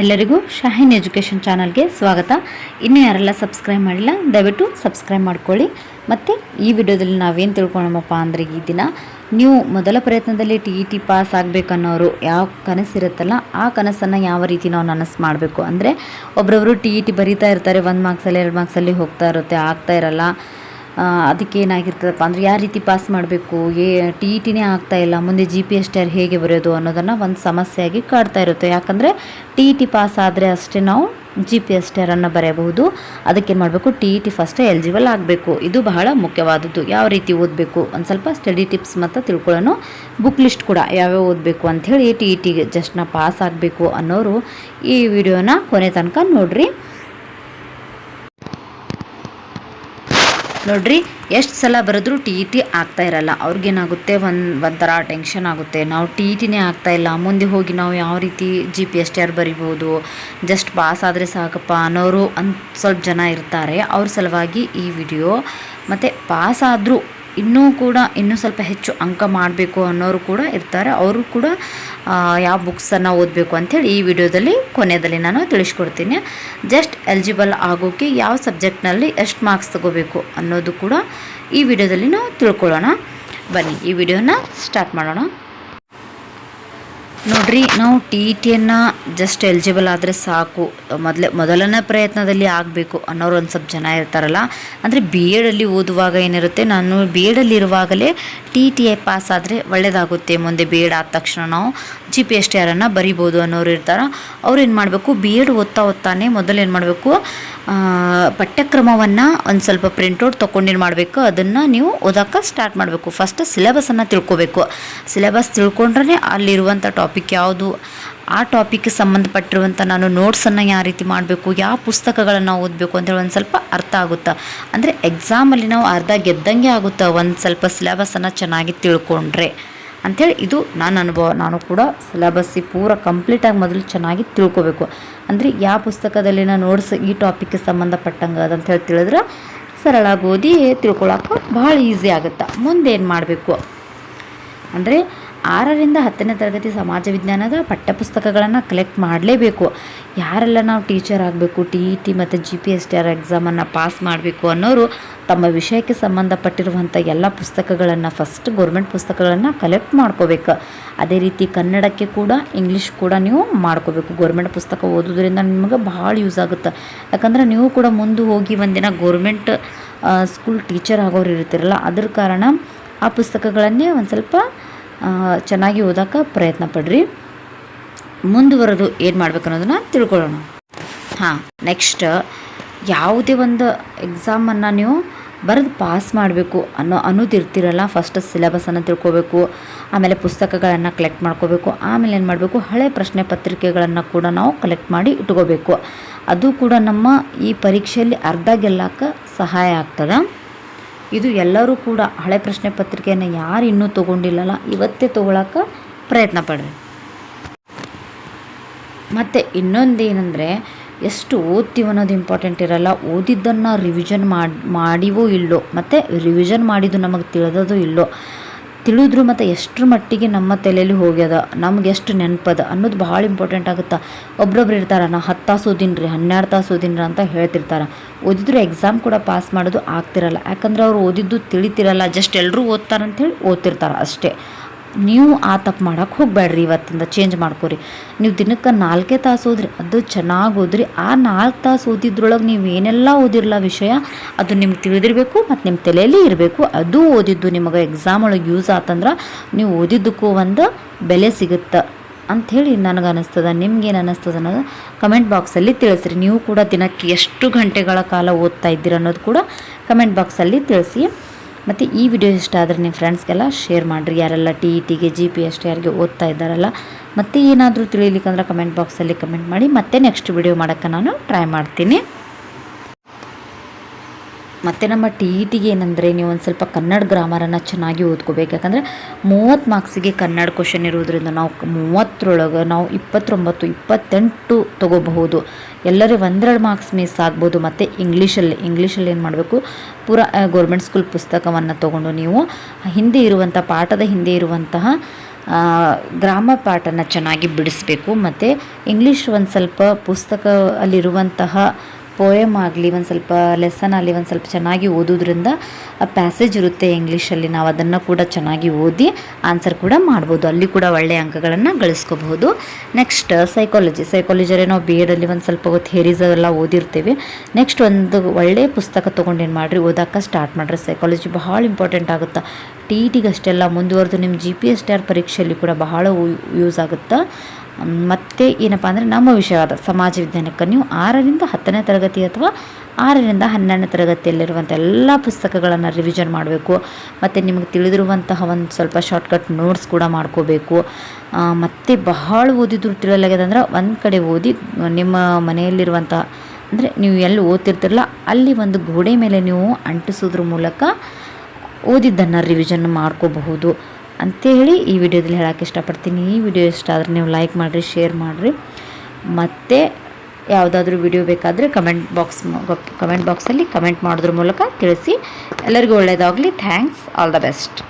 ಎಲ್ಲರಿಗೂ ಶಾಹಿನ್ ಎಜುಕೇಷನ್ ಚಾನಲ್ಗೆ ಸ್ವಾಗತ. ಇನ್ನೂ ಯಾರೆಲ್ಲ ಸಬ್ಸ್ಕ್ರೈಬ್ ಮಾಡಿಲ್ಲ, ದಯವಿಟ್ಟು ಸಬ್ಸ್ಕ್ರೈಬ್ ಮಾಡ್ಕೊಳ್ಳಿ. ಮತ್ತು ಈ ವಿಡಿಯೋದಲ್ಲಿ ನಾವೇನು ತಿಳ್ಕೊಳ್ಳೋಣಪ್ಪ ಅಂದರೆ ಈ ದಿನ ನೀವು ಮೊದಲ ಪ್ರಯತ್ನದಲ್ಲಿ ಟಿ ಇ ಟಿ ಪಾಸ್ ಆಗಬೇಕನ್ನೋರು ಯಾವ ಕನಸಿರುತ್ತಲ್ಲ, ಆ ಕನಸನ್ನು ಯಾವ ರೀತಿ ನಾವು ನನಸು ಮಾಡಬೇಕು ಅಂದರೆ ಒಬ್ಬರೊಬ್ಬರು ಟಿ ಇ ಟಿ ಬರೀತಾ ಇರ್ತಾರೆ, ಒಂದು ಮಾರ್ಕ್ಸಲ್ಲಿ ಎರಡು ಮಾರ್ಕ್ಸಲ್ಲಿ ಹೋಗ್ತಾ ಇರುತ್ತೆ, ಆಗ್ತಾ ಇರಲ್ಲ. ಅದಕ್ಕೆ ಏನಾಗಿರ್ತದಪ್ಪ ಅಂದರೆ ಯಾವ ರೀತಿ ಪಾಸ್ ಮಾಡಬೇಕು? ಏ ಟಿ ಇ ಟಿನೇ ಆಗ್ತಾ ಇಲ್ಲ, ಮುಂದೆ ಜಿ ಪಿ ಎಸ್ ಟಿ ಹೇಗೆ ಬರೆಯೋದು ಅನ್ನೋದನ್ನು ಒಂದು ಸಮಸ್ಯೆಯಾಗಿ ಕಾಡ್ತಾ ಇರುತ್ತೆ. ಯಾಕಂದರೆ ಟಿ ಇ ಟಿ ಪಾಸ್ ಆದರೆ ಅಷ್ಟೇ ನಾವು ಜಿ ಪಿ ಎಸ್ ಟಿ ಆರನ್ನು ಬರೆಯಬಹುದು. ಅದಕ್ಕೇನು ಮಾಡಬೇಕು? ಟಿ ಇ ಟಿ ಫಸ್ಟೇ ಎಲಿಜಿಬಲ್ ಆಗಬೇಕು. ಇದು ಬಹಳ ಮುಖ್ಯವಾದದ್ದು. ಯಾವ ರೀತಿ ಓದಬೇಕು? ಒಂದು ಸ್ವಲ್ಪ ಸ್ಟಡಿ ಟಿಪ್ಸ್ ಮತ್ತು ತಿಳ್ಕೊಳ್ಳೋಣ ಬುಕ್ ಲಿಸ್ಟ್ ಕೂಡ ಯಾವ್ಯಾವ ಓದಬೇಕು ಅಂಥೇಳಿ ಟಿ ಇ ಟಿಗೆ ಜಸ್ಟ್ನ ಪಾಸ್ ಆಗಬೇಕು ಅನ್ನೋರು ಈ ವಿಡಿಯೋನ ಕೊನೆ ತನಕ ನೋಡಿರಿ. ನೋಡ್ರಿ, ಎಷ್ಟು ಸಲ ಬರೆದ್ರೂ ಟಿ ಇ ಟಿ ಆಗ್ತಾ ಇರಲ್ಲ. ಅವ್ರಿಗೇನಾಗುತ್ತೆ? ಒಂದು, ಒಂಥರ ಟೆನ್ಷನ್ ಆಗುತ್ತೆ. ನಾವು ಟಿ ಇ ಟಿನೇ ಆಗ್ತಾ ಇಲ್ಲ. ಮುಂದೆ ಹೋಗಿ ನಾವು ಯಾವ ರೀತಿ G P S T R ಬರಿಬೋದು? ಜಸ್ಟ್ ಪಾಸ್ ಆದರೆ ಸಾಕಪ್ಪ ಅನ್ನೋರು ಅಂತ ಸ್ವಲ್ಪ ಜನ ಇರ್ತಾರೆ. ಅವ್ರ ಸಲುವಾಗಿ ಈ ವಿಡಿಯೋ ಮತ್ತು ಪಾಸ್ ಆದರೂ ಇನ್ನೂ ಕೂಡ ಇನ್ನೂ ಸ್ವಲ್ಪ ಹೆಚ್ಚು ಅಂಕ ಮಾಡಬೇಕು ಅನ್ನೋರು ಕೂಡ ಇರ್ತಾರೆ. ಅವರು ಕೂಡ ಯಾವ ಬುಕ್ಸನ್ನು ಓದಬೇಕು ಅಂಥೇಳಿ ಈ ವಿಡಿಯೋದಲ್ಲಿ ಕೊನೆಯಲ್ಲಿ ನಾನು ತಿಳಿಸ್ಕೊಡ್ತೀನಿ. ಜಸ್ಟ್ ಎಲಿಜಿಬಲ್ ಆಗೋಕ್ಕೆ ಯಾವ ಸಬ್ಜೆಕ್ಟ್ನಲ್ಲಿ ಎಷ್ಟು ಮಾರ್ಕ್ಸ್ ತಗೋಬೇಕು ಅನ್ನೋದು ಕೂಡ ಈ ವಿಡಿಯೋದಲ್ಲಿ ನಾವು ತಿಳ್ಕೊಳ್ಳೋಣ. ಬನ್ನಿ, ಈ ವಿಡಿಯೋನ ಸ್ಟಾರ್ಟ್ ಮಾಡೋಣ. ನೋಡ್ರಿ, ನಾವು ಟಿ ಇ ಟಿಯನ್ನು ಜಸ್ಟ್ ಎಲಿಜಿಬಲ್ ಆದರೆ ಸಾಕು. ಮೊದಲೇ, ಮೊದಲನೇ ಪ್ರಯತ್ನದಲ್ಲಿ ಆಗಬೇಕು ಅನ್ನೋರು ಒಂದು ಸ್ವಲ್ಪ ಜನ ಇರ್ತಾರಲ್ಲ. ಅಂದರೆ ಬಿ ಎಡಲ್ಲಿ ಓದುವಾಗ ಏನಿರುತ್ತೆ, ನಾನು ಬಿ ಎಡಲ್ಲಿ ಇರುವಾಗಲೇ ಟಿ ಟಿ ಐ ಪಾಸ್ ಆದರೆ ಒಳ್ಳೆಯದಾಗುತ್ತೆ ಮುಂದೆ ಬಿ ಎಡ್ ಆದ ತಕ್ಷಣ ನಾವು ಜಿ ಪಿ ಎಸ್ ಟಿ ಆರನ್ನು ಬರಿಬೋದು ಅನ್ನೋರು ಇರ್ತಾರೆ. ಅವ್ರು ಏನು ಮಾಡಬೇಕು ಬಿ ಎಡ್ ಓದ್ತಾ ಓದ್ತಾನೆ ಮೊದಲು ಏನು ಮಾಡಬೇಕು ಪಠ್ಯಕ್ರಮವನ್ನು ಒಂದು ಸ್ವಲ್ಪ ಪ್ರಿಂಟೌಟ್ ತೊಗೊಂಡೇನು ಮಾಡಬೇಕು. ಅದನ್ನು ನೀವು ಓದೋಕೆ ಸ್ಟಾರ್ಟ್ ಮಾಡಬೇಕು. ಫಸ್ಟ್ ಸಿಲೆಬಸನ್ನು ತಿಳ್ಕೊಬೇಕು. ಸಿಲೆಬಸ್ ತಿಳ್ಕೊಂಡ್ರೆ ಅಲ್ಲಿರುವಂಥ ಟಾಪಿಕ್ ಯಾವುದು? ಆ ಟಾಪಿಕ್ಗೆ ಸಂಬಂಧಪಟ್ಟಿರುವಂಥ ನಾನು ನೋಟ್ಸನ್ನು ಯಾವ ರೀತಿ ಮಾಡಬೇಕು? ಯಾವ ಪುಸ್ತಕಗಳನ್ನು ಓದಬೇಕು ಅಂತೇಳಿ ಒಂದು ಸ್ವಲ್ಪ ಅರ್ಥ ಆಗುತ್ತೆ? ಅಂದರೆ ಎಕ್ಸಾಮಲ್ಲಿ ನಾವು ಅರ್ಧ ಗೆದ್ದಂಗೆ ಆಗುತ್ತೆ ಒಂದು ಸ್ವಲ್ಪ ಸಿಲೆಬಸನ್ನು ಚೆನ್ನಾಗಿ ತಿಳ್ಕೊಂಡ್ರೆ? ಅಂಥೇಳಿ ಇದು ನನ್ನ ಅನುಭವ. ನಾನು ಕೂಡ ಸಿಲೆಬಸ್ಸಿ ಪೂರ ಕಂಪ್ಲೀಟಾಗಿ ಮೊದಲು ಚೆನ್ನಾಗಿ ತಿಳ್ಕೊಬೇಕು. ಅಂದರೆ ಯಾವ ಪುಸ್ತಕದಲ್ಲಿನ ನೋಟ್ಸ್ ಈ ಟಾಪಿಕ್ಗೆ ಸಂಬಂಧಪಟ್ಟಂಗೆ ಅದಂತ ಹೇಳಿ ತಿಳಿದ್ರೆ ಸರಳ ಓದಿ ತಿಳ್ಕೊಳಕ್ಕೆ ಭಾಳ ಈಸಿ ಆಗುತ್ತೆ. ಮುಂದೆ ಏನು ಮಾಡಬೇಕು? ಅಂದರೆ ಆರರಿಂದ ಹತ್ತನೇ ತರಗತಿ ಸಮಾಜ ವಿಜ್ಞಾನದ ಪಠ್ಯಪುಸ್ತಕಗಳನ್ನು ಕಲೆಕ್ಟ್ ಮಾಡಲೇಬೇಕು. ಯಾರೆಲ್ಲ ನಾವು ಟೀಚರ್ ಆಗಬೇಕು ಟಿ ಇ ಟಿ ಮತ್ತು G P S T R ಎಕ್ಸಾಮನ್ನು pass ಮಾಡಬೇಕು ಅನ್ನೋರು, ತಮ್ಮ ವಿಷಯಕ್ಕೆ ಸಂಬಂಧಪಟ್ಟಿರುವಂಥ ಎಲ್ಲ ಪುಸ್ತಕಗಳನ್ನು ಫಸ್ಟ್ ಗೌರ್ಮೆಂಟ್ ಪುಸ್ತಕಗಳನ್ನು ಕಲೆಕ್ಟ್ ಮಾಡ್ಕೋಬೇಕು. ಅದೇ ರೀತಿ ಕನ್ನಡಕ್ಕೆ ಕೂಡ ಇಂಗ್ಲೀಷ್ ಕೂಡ ನೀವು ಮಾಡ್ಕೋಬೇಕು. ಗೌರ್ಮೆಂಟ್ ಪುಸ್ತಕ ಓದೋದ್ರಿಂದ ನಿಮಗೆ ಭಾಳ ಯೂಸ್ ಆಗುತ್ತೆ. ಯಾಕಂದ್ರೆ ನೀವು ಕೂಡ ಮುಂದೆ ಹೋಗಿ ಒಂದಿನ ಗೌರ್ಮೆಂಟ್ ಸ್ಕೂಲ್ ಟೀಚರ್ ಆಗೋರು ಇರ್ತೀರಲ್ಲ, ಅದ್ರ ಕಾರಣ ಆ ಪುಸ್ತಕಗಳನ್ನೇ ಒಂದು ಸ್ವಲ್ಪ ಚೆನ್ನಾಗಿ ಓದೋಕೆ ಪ್ರಯತ್ನ ಪಡ್ರಿ. ಮುಂದುವರೆದು ಏನು ಮಾಡ್ಬೇಕು ಅನ್ನೋದನ್ನು ತಿಳ್ಕೊಳ್ಳೋಣ. ಹಾಂ ನೆಕ್ಸ್ಟ್ ಯಾವುದೇ ಒಂದು ಎಕ್ಸಾಮನ್ನು ನೀವು ಬರೆದು ಪಾಸ್ ಮಾಡಬೇಕು ಅನ್ನೋ ಅನ್ನೋದಿರ್ತಿರಲ್ಲ ಫಸ್ಟ್ ಸಿಲೆಬಸನ್ನು ತಿಳ್ಕೋಬೇಕು, ಆಮೇಲೆ ಪುಸ್ತಕಗಳನ್ನು ಕಲೆಕ್ಟ್ ಮಾಡ್ಕೋಬೇಕು, ಆಮೇಲೆ ಏನು ಮಾಡಬೇಕು, ಹಳೆ ಪ್ರಶ್ನೆ ಪತ್ರಿಕೆಗಳನ್ನು ಕೂಡ ನಾವು ಕಲೆಕ್ಟ್ ಮಾಡಿ ಇಟ್ಕೋಬೇಕು. ಅದು ಕೂಡ ನಮ್ಮ ಈ ಪರೀಕ್ಷೆಯಲ್ಲಿ ಅರ್ಧ ಗೆಲ್ಲಕ್ಕೆ ಸಹಾಯ ಆಗ್ತದೆ. ಇದು ಎಲ್ಲರೂ ಕೂಡ ಹಳೆ ಪ್ರಶ್ನೆ ಪತ್ರಿಕೆಯನ್ನು ಯಾರು ಇನ್ನೂ ತೊಗೊಂಡಿಲ್ಲಲ್ಲ, ಇವತ್ತೇ ತೊಗೊಳಕ್ಕೆ ಪ್ರಯತ್ನ ಪಡ್ರಿ. ಮತ್ತು ಇನ್ನೊಂದೇನೆಂದರೆ, ಎಷ್ಟು ಓದ್ತೀವಿ ಅನ್ನೋದು ಇಂಪಾರ್ಟೆಂಟ್ ಇರಲ್ಲ, ಓದಿದ್ದನ್ನು ರಿವಿಷನ್ ಮಾಡಿ ಮಾಡಿವೋ ಇಲ್ಲೋ, ಮತ್ತು ರಿವಿಷನ್ ಮಾಡಿದ್ದು ನಮಗೆ ತಿಳಿದದೋ ಇಲ್ಲೋ ತಿಳಿದ್ರು ಮತ್ತು ಎಷ್ಟರ ಮಟ್ಟಿಗೆ ನಮ್ಮ ತಲೆಯಲ್ಲಿ ಹೋಗ್ಯದ, ನಮ್ಗೆ ಎಷ್ಟು ನೆನಪದ ಅನ್ನೋದು ಭಾಳ ಇಂಪಾರ್ಟೆಂಟ್ ಆಗುತ್ತೆ? ಒಬ್ರೊಬ್ರು ಇರ್ತಾರೆ, ನಾ ಹತ್ತು ತಾಸು ಓದಿನ್ರಿ, ಹನ್ನೆರಡು ತಾಸು ಓದಿನ್ರಿ ಅಂತ ಹೇಳ್ತಿರ್ತಾರೆ. ಓದಿದ್ರು ಎಕ್ಸಾಮ್ ಕೂಡ ಪಾಸ್ ಮಾಡೋದು ಆಗ್ತಿರಲ್ಲ. ಯಾಕಂದ್ರೆ ಅವ್ರು ಓದಿದ್ದು ತಿಳಿತಿರಲ್ಲ ಜಸ್ಟ್ ಎಲ್ಲರೂ ಓದ್ತಾರಂತೇಳಿ ಓದ್ತಿರ್ತಾರೆ ಅಷ್ಟೇ. ನೀವು ಆ ತಪ್ಪು ಮಾಡೋಕ್ಕೆ ಹೋಗಬೇಡ್ರಿ ಇವತ್ತಿಂದ ಚೇಂಜ್ ಮಾಡ್ಕೊರಿ. ನೀವು ದಿನಕ್ಕೆ ನಾಲ್ಕೇ ತಾಸು ಓದ್ರಿ, ಅದು ಚೆನ್ನಾಗಿ ಓದ್ರಿ. ಆ ನಾಲ್ಕು ತಾಸು ಓದಿದ್ರೊಳಗೆ ನೀವು ಏನೆಲ್ಲ ಓದಿರಲ್ಲ ವಿಷಯ, ಅದು ನಿಮ್ಗೆ ತಿಳಿದಿರಬೇಕು ಮತ್ತು ನಿಮ್ಮ ತಲೆಯಲ್ಲಿ ಇರಬೇಕು. ಅದು ಓದಿದ್ದು ನಿಮಗೆ ಎಕ್ಸಾಮ್ ಒಳಗೆ ಯೂಸ್ ಆತಂದ್ರೆ ನೀವು ಓದಿದ್ದಕ್ಕೂ ಒಂದು ಬೆಲೆ ಸಿಗುತ್ತೆ ಅಂಥೇಳಿ ನನಗೆ ಅನ್ನಿಸ್ತದ ನಿಮ್ಗೇನು ಅನ್ನಿಸ್ತದ ಅನ್ನೋದು ಕಮೆಂಟ್ ಬಾಕ್ಸಲ್ಲಿ ತಿಳಿಸ್ರಿ. ನೀವು ಕೂಡ ದಿನಕ್ಕೆ ಎಷ್ಟು ಗಂಟೆಗಳ ಕಾಲ ಓದ್ತಾ ಇದ್ದೀರ ಅನ್ನೋದು ಕೂಡ ಕಮೆಂಟ್ ಬಾಕ್ಸಲ್ಲಿ ತಿಳಿಸಿ. ಮತ್ತು ಈ ವಿಡಿಯೋ ಇಷ್ಟ ಆದರೆ ನಿಮ್ಮ ಫ್ರೆಂಡ್ಸ್ಗೆಲ್ಲ ಶೇರ್ ಮಾಡಿರಿ. ಯಾರೆಲ್ಲ ಟಿ ಇ ಟಿಗೆ ಜಿ ಪಿ ಎಸ್ ಟಿ ಆರ್ಗೆ ಓದ್ತಾ ಇದ್ದಾರಲ್ಲ, ಮತ್ತು ಏನಾದರೂ ತಿಳಿಲಿಕ್ಕಂದ್ರೆ ಕಮೆಂಟ್ ಬಾಕ್ಸಲ್ಲಿ ಕಮೆಂಟ್ ಮಾಡಿ. ಮತ್ತೆ ನೆಕ್ಸ್ಟ್ ವಿಡಿಯೋ ಮಾಡೋಕ್ಕೆ ನಾನು ಟ್ರೈ ಮಾಡ್ತೀನಿ. ಮತ್ತು ನಮ್ಮ ಟಿ ಇ ಟಿಗೆ ಏನಂದರೆ ನೀವು ಒಂದು ಸ್ವಲ್ಪ ಕನ್ನಡ ಗ್ರಾಮರನ್ನು ಚೆನ್ನಾಗಿ ಓದ್ಕೋಬೇಕು. ಯಾಕಂದರೆ ಮೂವತ್ತು ಮಾರ್ಕ್ಸಿಗೆ ಕನ್ನಡ ಕ್ವಶನ್ ಇರೋದ್ರಿಂದ ನಾವು ಮೂವತ್ತರೊಳಗೆ ನಾವು ಇಪ್ಪತ್ತೊಂಬತ್ತು, ಇಪ್ಪತ್ತೆಂಟು ತೊಗೋಬಹುದು. ಎಲ್ಲರೂ ಒಂದೆರಡು ಮಾರ್ಕ್ಸ್ ಮಿಸ್ ಆಗ್ಬೋದು, ಮತ್ತು ಇಂಗ್ಲೀಷಲ್ಲಿ ಇಂಗ್ಲೀಷಲ್ಲಿ ಏನು ಮಾಡಬೇಕು? ಪೂರಾ ಗೌರ್ಮೆಂಟ್ ಸ್ಕೂಲ್ ಪುಸ್ತಕವನ್ನು ತೊಗೊಂಡು ನೀವು ಹಿಂದೆ ಇರುವಂಥ ಪಾಠದ ಹಿಂದೆ ಇರುವಂತಹ ಗ್ರಾಮ ಪಾಠನ ಚೆನ್ನಾಗಿ ಬಿಡಿಸ್ಬೇಕು. ಮತ್ತು ಇಂಗ್ಲೀಷ್ ಒಂದು ಸ್ವಲ್ಪ ಪುಸ್ತಕ ಅಲ್ಲಿರುವಂತಹ ಪೋಯಮ್ ಆಗಲಿ, ಒಂದು ಸ್ವಲ್ಪ ಲೆಸನ್ ಆಗಲಿ, ಒಂದು ಸ್ವಲ್ಪ ಚೆನ್ನಾಗಿ ಓದೋದ್ರಿಂದ ಆ ಪ್ಯಾಸೇಜ್ ಇರುತ್ತೆ ಇಂಗ್ಲೀಷಲ್ಲಿ ನಾವು ಅದನ್ನು ಕೂಡ ಚೆನ್ನಾಗಿ ಓದಿ ಆನ್ಸರ್ ಕೂಡ ಮಾಡ್ಬೋದು. ಅಲ್ಲಿ ಕೂಡ ಒಳ್ಳೆಯ ಅಂಕಗಳನ್ನು ಗಳಿಸ್ಕೋಬಹುದು. ನೆಕ್ಸ್ಟ್ ಸೈಕಾಲಜಿ ಸೈಕಾಲಜಿಯಲ್ಲಿ ನಾವು ಬಿ ಎಡಲ್ಲಿ ಒಂದು ಸ್ವಲ್ಪ ಥೇರೀಸ್ ಎಲ್ಲ ಓದಿರ್ತೀವಿ. ನೆಕ್ಸ್ಟ್ ಒಂದು ಒಳ್ಳೆಯ ಪುಸ್ತಕ ತೊಗೊಂಡು ಏನು ಮಾಡಿರಿ, ಓದೋಕೆ ಸ್ಟಾರ್ಟ್ ಮಾಡಿರಿ. ಸೈಕಾಲಜಿ ಬಹಳ ಇಂಪಾರ್ಟೆಂಟ್ ಆಗುತ್ತೆ? ಟಿ ಇ ಟಿಗೆ ಅಷ್ಟೆಲ್ಲ ಮುಂದುವರೆದು ನಿಮ್ಮ G P S T R ಪರೀಕ್ಷೆಯಲ್ಲಿ ಕೂಡ ಬಹಳ ಯೂಸ್ ಆಗುತ್ತೆ? ಮತ್ತು ಏನಪ್ಪ ಅಂದರೆ ನಮ್ಮ ವಿಷಯವಾದ ಸಮಾಜ ವಿಜ್ಞಾನಕ್ಕೆ ನೀವು ಆರರಿಂದ ಹತ್ತನೇ ತರಗತಿ ಅಥವಾ ಆರರಿಂದ ಹನ್ನೆರಡನೇ ತರಗತಿಯಲ್ಲಿರುವಂಥ ಎಲ್ಲ ಪುಸ್ತಕಗಳನ್ನು ರಿವಿಷನ್ ಮಾಡಬೇಕು. ಮತ್ತು ನಿಮಗೆ ತಿಳಿದಿರುವಂತಹ ಒಂದು ಸ್ವಲ್ಪ ಶಾರ್ಟ್ಕಟ್ ನೋಟ್ಸ್ ಕೂಡ ಮಾಡ್ಕೋಬೇಕು. ಮತ್ತು ಬಹಳ ಓದಿದ್ರು ತಿಳಿಯಲಾಗ್ಯದಂದ್ರೆ ಒಂದು ಕಡೆ ಓದಿ ನಿಮ್ಮ ಮನೆಯಲ್ಲಿರುವಂಥ ಅಂದರೆ ನೀವು ಎಲ್ಲಿ ಓದ್ತಿರ್ತಿರಲ್ಲ ಅಲ್ಲಿ ಒಂದು ಗೋಡೆ ಮೇಲೆ ನೀವು ಅಂಟಿಸೋದ್ರ ಮೂಲಕ ಓದಿದ್ದನ್ನು ರಿವಿಷನ್ ಮಾಡ್ಕೋಬಹುದು. ಅಂತೇಳಿ ಈ ವಿಡಿಯೋದಲ್ಲಿ ಹೇಳೋಕೆ ಇಷ್ಟಪಡ್ತೀನಿ. ಈ ವಿಡಿಯೋ ಇಷ್ಟ ಆದರೆ ನೀವು ಲೈಕ್ ಮಾಡಿರಿ ಶೇರ್ ಮಾಡಿರಿ. ಮತ್ತು ಯಾವುದಾದ್ರೂ ವಿಡಿಯೋ ಬೇಕಾದರೆ ಕಮೆಂಟ್ ಬಾಕ್ಸ್ ಕಮೆಂಟ್ ಬಾಕ್ಸಲ್ಲಿ ಕಮೆಂಟ್ ಮಾಡೋದ್ರ ಮೂಲಕ ತಿಳಿಸಿ. ಎಲ್ಲರಿಗೂ ಒಳ್ಳೆಯದಾಗಲಿ ಥ್ಯಾಂಕ್ಸ್ ಆಲ್ ದ ಬೆಸ್ಟ್